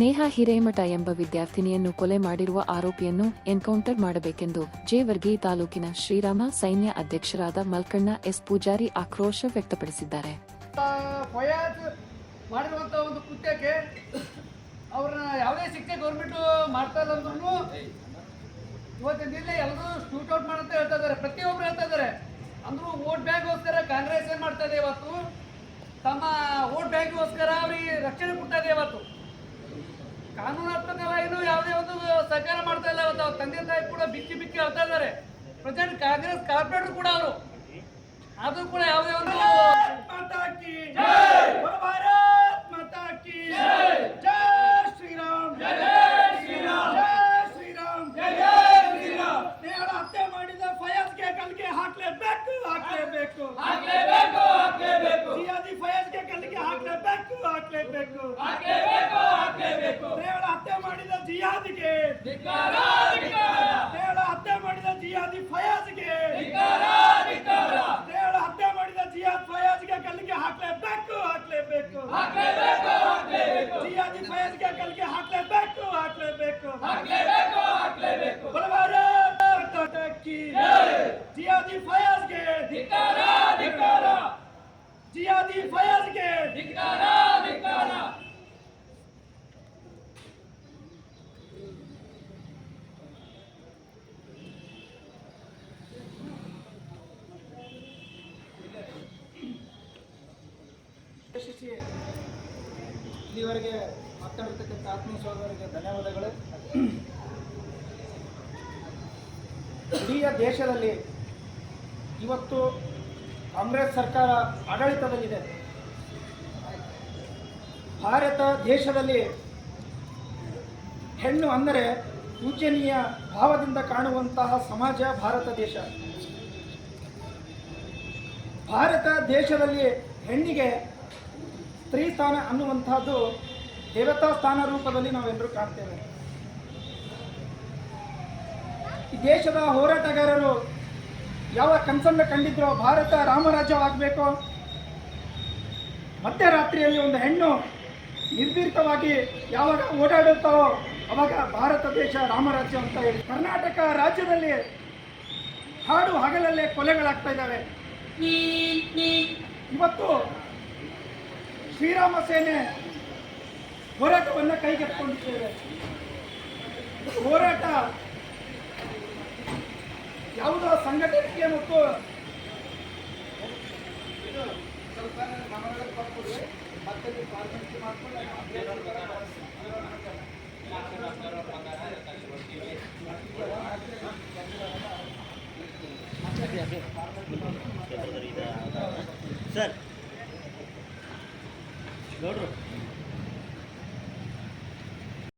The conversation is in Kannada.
ನೇಹಾ ಹಿರೇಮಠ ಎಂಬ ವಿದ್ಯಾರ್ಥಿನಿಯನ್ನು ಕೊಲೆ ಮಾಡಿರುವ ಆರೋಪಿಯನ್ನು ಎನ್ಕೌಂಟರ್ ಮಾಡಬೇಕೆಂದು ಜೇವರ್ಗಿ ತಾಲೂಕಿನ ಶ್ರೀರಾಮ ಸೈನ್ಯ ಅಧ್ಯಕ್ಷರಾದ ಮಲ್ಕಣ್ಣ ಎಸ್ ಪೂಜಾರಿ ಆಕ್ರೋಶ ವ್ಯಕ್ತಪಡಿಸಿದ್ದಾರೆ. ಅಂದ್ರೂ ಬ್ಯಾಂಕ್ಗೋಸ್ಕರ ಕಾಂಗ್ರೆಸ್ ಏನ್ ಮಾಡ್ತಾ ಇದೆ ಇವತ್ತು? ತಮ್ಮ ವೋಟ್ ಬ್ಯಾಂಕ್ಗೋಸ್ಕರ ಅವ್ರಿಗೆ ರಕ್ಷಣೆ ಕೊಡ್ತಾ ಇವತ್ತು. ಕಾನೂನಾತ್ಮಕವಾಗಿನೂ ಯಾವುದೇ ಒಂದು ಸಹಕಾರ ಮಾಡ್ತಾ ಇಲ್ಲ. ಅವತ್ತು ಅವ್ರ ತಂದೆ ತಾಯಿ ಕೂಡ ಬಿಕ್ಕಿ ಬಿಕ್ಕಿ ಹೇಳ್ತಾ ಇದ್ದಾರೆ. ಪ್ರೆಸೆಂಟ್ ಕಾಂಗ್ರೆಸ್ ಕಾರ್ಪೊರೇಟರ್ ಕೂಡ ಅವರು. ಆದರೂ ಕೂಡ ಯಾವುದೇ ಒಂದು ಹಾಕ್ಲೇಬೇಕು ಹಾಕ್ಲೇಬೇಕು. ಹಾಕ್ಲೇಬೇಕು ಹಾಕ್ಲೇಬೇಕು. ಫಯಾಜ್ಗೆ ಕಲ್ಲಿಗೆ ಹಾಕ್ಲೇಬೇಕು ಹಾಕ್ಲೇಬೇಕು. ಜಿಯಾದಿಗೆ. ನೇರ ಹತ್ಯೆ ಮಾಡಿದ ಜಿಯಾದಿ ಫಯಾಜ್ಗೆ. ನೇರ ಹತ್ಯೆ ಮಾಡಿದ ಜಿಯಾದ್ ಫಯಾಜ್ಗೆ ಕಲ್ಲಿಗೆ ಹಾಕ್ಲೇಬೇಕು ಹಾಕ್ಲೇಬೇಕು. ಜಿಯಾದಿ ಫಯಾಜ್ಗೆ ಕಲ್ಲಿಗೆ ಹಾಕ್ಲೇಬೇಕು ಹಾಕ್ಲೇಬೇಕು. ಮಾತಾ ಜಿಯಾದಿ ಫಯಾಜ್ಗೆ. ಜಿಯಾದಿ ಫಯಾಜ್ಗೆ. ಧಿಕ್ಕಾರ ಯಶಸ್ವಿ ಇಲ್ಲಿವರೆಗೆ ಮಾತಾಡಿರ್ತಕ್ಕಂಥ ಆತ್ಮೀಯ ಸಹೋದರಿಗೆ ಧನ್ಯವಾದಗಳು. ಇಡೀ ದೇಶದಲ್ಲಿ ಇವತ್ತು ಕಾಂಗ್ರೆಸ್ ಸರ್ಕಾರ ಆಡಳಿತದಲ್ಲಿದೆ. ಭಾರತ ದೇಶದಲ್ಲಿ ಹೆಣ್ಣು ಅಂದರೆ ಪೂಜನೀಯ ಭಾವದಿಂದ ಕಾಣುವಂತಹ ಸಮಾಜ ಭಾರತ ದೇಶ. ಭಾರತ ದೇಶದಲ್ಲಿ ಹೆಣ್ಣಿಗೆ ಸ್ತ್ರೀ ಸ್ಥಾನ ಅನ್ನುವಂತಹದ್ದು ದೇವತಾ ಸ್ಥಾನ ರೂಪದಲ್ಲಿ ನಾವೆಲ್ಲರೂ ಕಾಣ್ತೇವೆ. ಈ ದೇಶದ ಹೋರಾಟಗಾರರು ಯಾವ ಕನಸನ್ನು ಕಂಡಿದ್ರೋ, ಭಾರತ ರಾಮರಾಜ್ಯವಾಗಬೇಕು. ಮಧ್ಯರಾತ್ರಿಯಲ್ಲಿ ಒಂದು ಹೆಣ್ಣು ನಿರ್ಭೀತವಾಗಿ ಯಾವಾಗ ಓಡಾಡುತ್ತಾರೋ ಅವಾಗ ಭಾರತ ದೇಶ ರಾಮರಾಜ್ಯ ಅಂತ ಹೇಳಿ ಕರ್ನಾಟಕ ರಾಜ್ಯದಲ್ಲಿ ಹಾಡು, ಹಗಲಲ್ಲೇ ಕೊಲೆಗಳಾಗ್ತಾ ಇದ್ದಾವೆ. ಇವತ್ತು ಶ್ರೀರಾಮ ಸೇನೆ ಹೋರಾಟವನ್ನು ಕೈಗೆತ್ತಿಕೊಂಡಿದ್ದೇವೆ. ಹೋರಾಟ ಯಾವುದೋ ಸಂಘಟನೆಗೆ ಮತ್ತು ಸರ್ ಗೌಡ್ರು